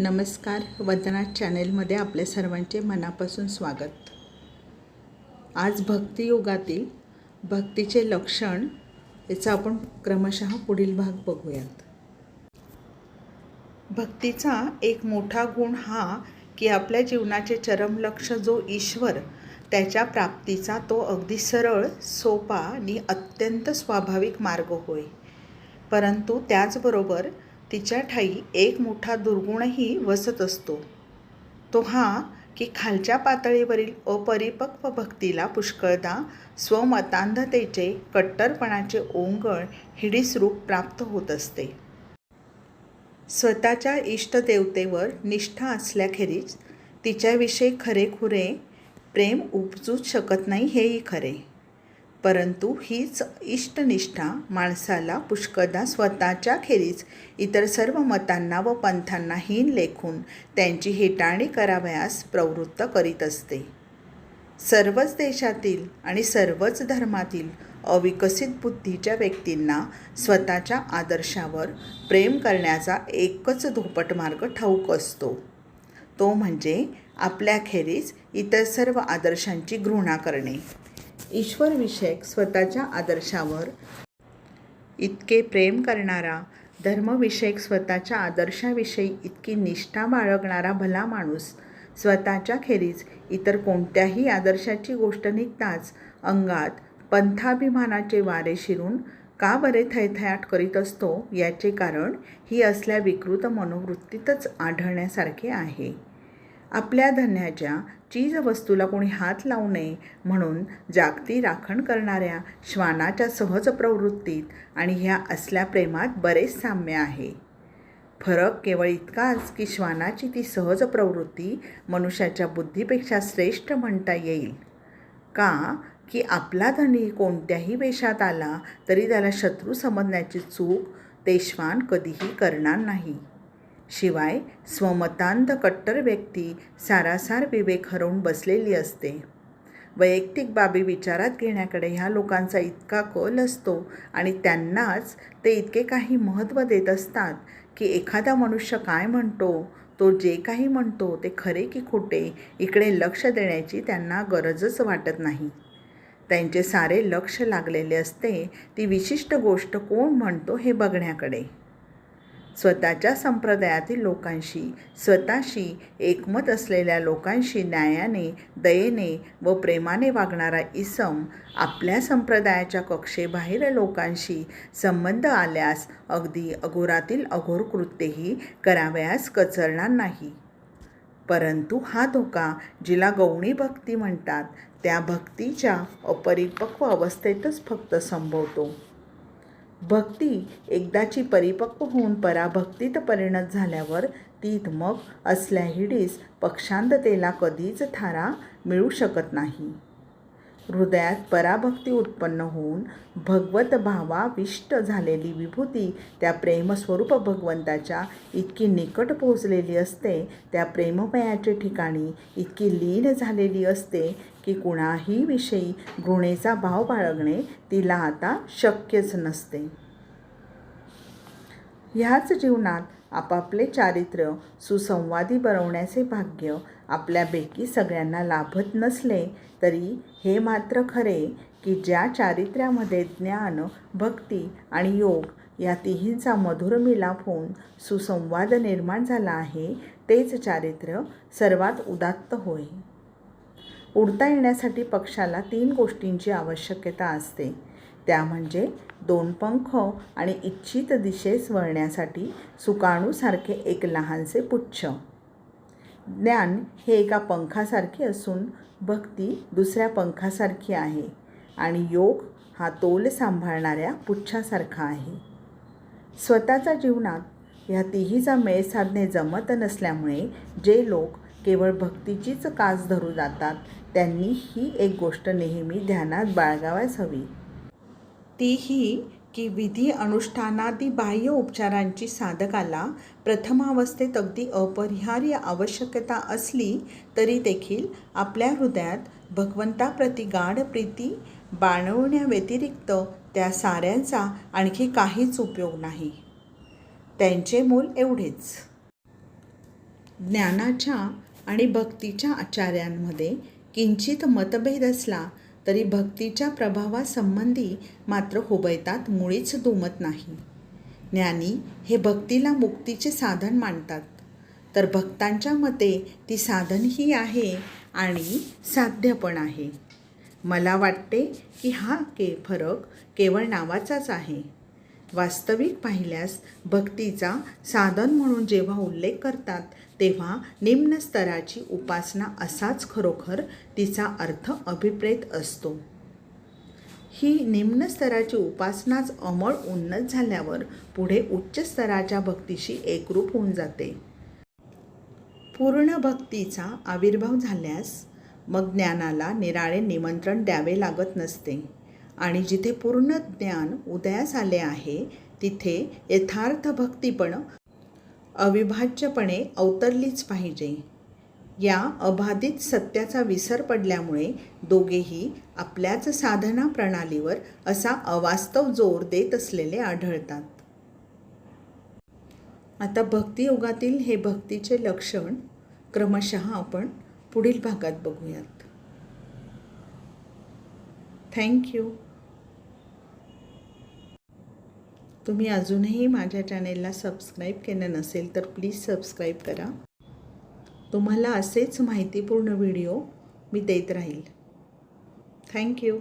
नमस्कार वदनाथ चॅनेलमध्ये आपल्या सर्वांचे मनापासून स्वागत. आज भक्तियुगातील भक्तीचे लक्षण याचा आपण क्रमशः पुढील भाग बघूयात. भक्तीचा एक मोठा गुण हा की आपल्या जीवनाचे चरम लक्ष जो ईश्वर त्याच्या प्राप्तीचा तो अगदी सरळ सोपा आणि अत्यंत स्वाभाविक मार्ग होय. परंतु त्याचबरोबर तिच्या ठाई एक मोठा दुर्गुणही वसत असतो. तो हा की खालच्या पातळीवरील अपरिपक्व भक्तीला पुष्कळदा स्वमतांधतेचे कट्टरपणाचे ओंगळ हिडीस रूप प्राप्त होत असते. स्वतःच्या इष्टदेवतेवर निष्ठा असल्याखेरीज तिच्याविषयी खरेखुरे प्रेम उपजूच शकत नाही हेही खरे. परंतु हीच इष्टनिष्ठा माणसाला पुष्कळदा स्वतःच्या खेरीज इतर सर्व मतांना व पंथांना हीन लेखून त्यांची हेटाळणी करावयास प्रवृत्त करीत असते. सर्वच देशातील आणि सर्वच धर्मातील अविकसित बुद्धीच्या व्यक्तींना स्वतःच्या आदर्शावर प्रेम करण्याचा एकच धोपट मार्ग ठाऊक असतो. तो म्हणजे आपल्याखेरीज इतर सर्व आदर्शांची घृणा करणे. ईश्वरविषयक स्वतःच्या आदर्शावर. इतके प्रेम करणारा धर्मविषयक स्वतःच्या आदर्शाविषयी इतकी निष्ठा बाळगणारा भला माणूस स्वतःच्या खेरीज इतर कोणत्याही आदर्शाची गोष्ट निघताच अंगात पंथाभिमानाचे वारे शिरून का बरे थैथयाट करीत असतो याचे कारण ही असल्या विकृत मनोवृत्तीतच आढळण्यासारखे आहे. आपल्या धन्याच्या चीजवस्तूला कोणी हात लावू नये म्हणून जागती राखण करणाऱ्या श्वानाच्या सहज प्रवृत्तीत आणि ह्या असल्या प्रेमात बरेच साम्य आहे. फरक केवळ इतकाच की श्वानाची ती सहज प्रवृत्ती मनुष्याच्या बुद्धीपेक्षा श्रेष्ठ म्हणता येईल. का? की आपला धनी कोणत्याही वेशात आला तरी त्याला शत्रू समजण्याची चूक ते श्वान कधीही करणार नाही. शिवाय स्वमतांध कट्टर व्यक्ती सारासार विवेक हरवून बसलेली असते. वैयक्तिक बाबी विचारात घेण्याकडे ह्या लोकांचा इतका कल असतो आणि त्यांनाच ते इतके काही महत्त्व देत असतात की एखादा मनुष्य काय म्हणतो तो जे काही म्हणतो ते खरे की खोटे इकडे लक्ष देण्याची त्यांना गरजच वाटत नाही. त्यांचे सारे लक्ष लागलेले असते ती विशिष्ट गोष्ट कोण म्हणतो हे बघण्याकडे. स्वतःच्या संप्रदायातील लोकांशी स्वतःशी एकमत असलेल्या लोकांशी न्यायाने दयेने व प्रेमाने वागणारा इसम आपल्या संप्रदायाच्या कक्षेबाहेर लोकांशी संबंध आल्यास अगदी अघोरातील अघोर कृत्येही करावयास कचरणार नाही. परंतु हा धोका जिला गौणी भक्ती म्हणतात त्या भक्तीच्या अपरिपक्व अवस्थेतच फक्त संभवतो. भक्ती एकदाची परिपक्व होऊन पराभक्तीत परिणत झाल्यावर तीत मग असल्या हिडीस पक्षांततेला कधीच थारा मिळू शकत नाही. हृदयात पराभक्ती उत्पन्न होऊन भगवत भावाविष्ट झालेली विभूती त्या प्रेमस्वरूप भगवंताच्या इतकी निकट पोहोचलेली असते. त्या प्रेममयाचे ठिकाणी इतकी लीन झालेली असते की कुणाही विषयी घृणेचा भाव बाळगणे तिला आता शक्यच नसते. ह्याच जीवनात आपापले चारित्र्य सुसंवादी बनवण्याचे भाग्य आपल्यापैकी सगळ्यांना लाभत नसले तरी हे मात्र खरे की ज्या चारित्र्यामध्ये ज्ञान भक्ती आणि योग या तिहींचा मधुर मिलाप होऊन सुसंवाद निर्माण झाला आहे तेच चारित्र्य सर्वात उदात्त होय. उडता येण्यासाठी पक्षाला तीन गोष्टींची आवश्यकता असते. त्या म्हणजे दोन पंख आणि इच्छित दिशेस वळण्यासाठी सुकाणूसारखे एक लहानसे पुच्छ. ज्ञान हे एका पंखासारखे असून भक्ती दुसऱ्या पंखासारखी आहे आणि योग हा तोल सांभाळणाऱ्या पुच्छासारखा आहे. स्वतःच्या जीवनात ह्या तिहीचा मेळ साधणे जमत नसल्यामुळे जे लोक केवळ भक्तीचीच कास धरू जातात त्यांनी ही एक गोष्ट नेहमी ध्यानात बाळगाव्यास हवी. ती ही की विधी अनुष्ठानादी बाह्य उपचारांची साधकाला प्रथमावस्थेत अगदी अपरिहार्य आवश्यकता असली तरी देखील आपल्या हृदयात भगवंताप्रती गाढ प्रीती बाणवण्याव्यतिरिक्त त्या साऱ्यांचा आणखी काहीच उपयोग नाही. त्यांचे मूल एवढेच. ज्ञानाच्या आणि भक्तीच्या आचार्यांमध्ये किंचित मतभेद असला तरी भक्तीच्या प्रभावासंबंधी मात्र हुबैतात मुळीच दुमत नाही. ज्ञानी हे भक्तीला मुक्तीचे साधन मानतात. तर भक्तांच्या मते ती साधनही आहे आणि साध्य पण आहे. मला वाटते की हा के फरक केवळ नावाचाच आहे. वास्तविक पाहिल्यास भक्तीचा साधन म्हणून जेव्हा उल्लेख करतात तेव्हा निम्न स्तराची उपासना असाच खरोखर तिचा अर्थ अभिप्रेत असतो. ही निम्न स्तराची उपासनाच अमळ उन्नत झाल्यावर पुढे उच्च स्तराच्या भक्तीशी एकरूप होऊन जाते. पूर्ण भक्तीचा आविर्भाव झाल्यास मग ज्ञानाला निराळे निमंत्रण द्यावे लागत नसते. आणि जिथे पूर्ण ज्ञान उदयास आले आहे तिथे यथार्थ भक्ती पण अविभाज्यपणे अवतरलीच पाहिजे. या अबाधित सत्याचा विसर पडल्यामुळे दोघेही आपल्याच साधना प्रणालीवर असा अवास्तव जोर देत असलेले आढळतात. आता भक्तियोगातील हे भक्तीचे लक्षण क्रमशः आपण पुढील भागात बघूयात. थँक्यू तुम्ही अजूनही माझ्या चॅनेलला सबस्क्राईब केलं नसेल तर प्लीज सबस्क्राईब करा. तुम्हाला असेच माहितीपूर्ण व्हिडिओ मी देत राहील. थँक्यू